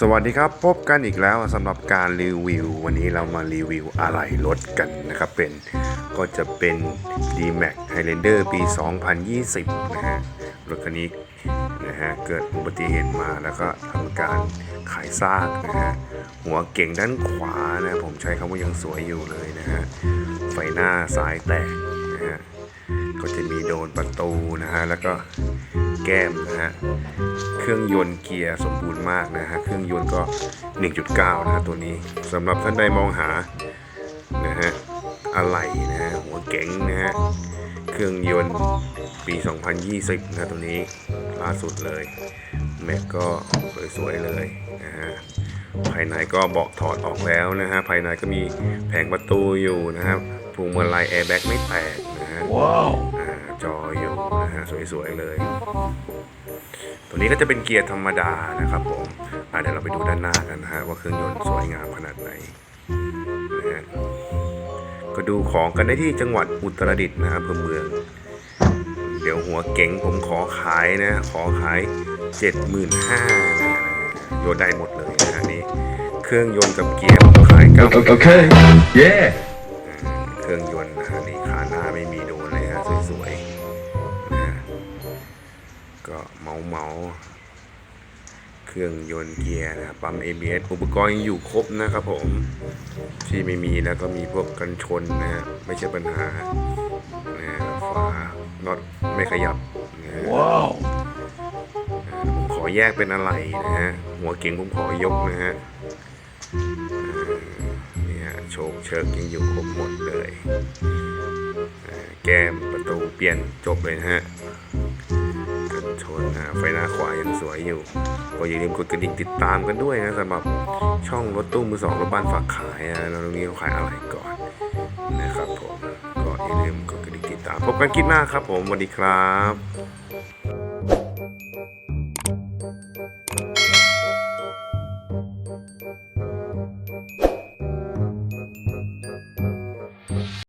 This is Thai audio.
สวัสดีครับ พบกันอีกแล้วสำหรับการรีวิว วันนี้เรามารีวิวอะไรรถกันนะครับเป็นก็จะเป็น D-Max Highlander ปี 2020 นะฮะรถคันนี้นะฮะเกิดอุบัติเหตุมาแล้วก็ทำการขายซากนะฮะหัวเก่งด้านขวานะผมใช้คำว่ายังสวยอยู่เลยนะฮะไฟหน้าซ้ายแตกนะฮะก็จะมีโดนประตูนะฮะแล้วก็ แก้มนะฮะ เครื่องยนต์เกียร์สมบูรณ์มากนะฮะ เครื่องยนต์ก็ 1.9 นะฮะตัวนี้สำหรับท่านใดมองหานะฮะอะไรนะฮะหัวเก๋งนะฮะเครื่องยนต์ปี 2020 นะตัวนี้ล่าสุดเลย แม็กก็สวยๆเลยนะฮะภายในก็เบาะถอดออกแล้วนะฮะภายในก็มีแผงประตูอยู่นะครับพวงมาลัยแอร์แบ็กไม่แตกนะฮะ Wow. อ่าจออยู่นะฮะ สวยๆเลย ตัวนี้ก็จะเป็นเกียร์ธรรมดานะครับผมอะเดี๋ยวเราไปดูด้านหน้ากันนะฮะว่าเครื่องยนต์สวยงามขนาดไหนนะฮะก็ดูของกันได้ที่จังหวัดอุตรดิตถ์นะครับอำเภอเมือง เดี๋ยวหัวเก๋งผมขอขายนะ ขอขายเจ็ดหมื่นห้านะโยนได้หมดเลยนะอันนี้ เครื่องยนต์กับเกียร์ผมขายเก้า Okay. Yeah. เครื่องยนต์นะฮะนี่ขาหน้าไม่มีโดนเลยฮะสวยๆนะฮะ ก็เมาเมาๆเครื่องยนต์เกียร์นะครับปั๊ม ABS อุปกรณ์ยังอยู่ครบนะครับผม ที่ไม่มีแล้วก็มีพวกกันชนนะฮะไม่ใช่ปัญหานะฮะฝาน็อตไม่ขยับนะฮะ Wow. ผมขอแยกเป็นอะไรนะฮะหัวเก่งผมขอยกนะฮะอ่านี่ฮะโชคเชิกยังอยู่ครบหมดเลยอ่าแก้มประตูเปลี่ยนจบเลยนะฮะ นนะไฟหน้าขวายังสวยอยู่ก็อย่าลืมกดกระดิ่งติดตามกันด้วยนะสำหรับช่องรถตู้มือสองรถบ้านฝากขายนะตรงนี้เขาขายอะไรก่อนนะครับผมก็อย่าลืมกดกระดิ่งติดตามพบกันคลิปหน้าครับผมสวัสดีครับ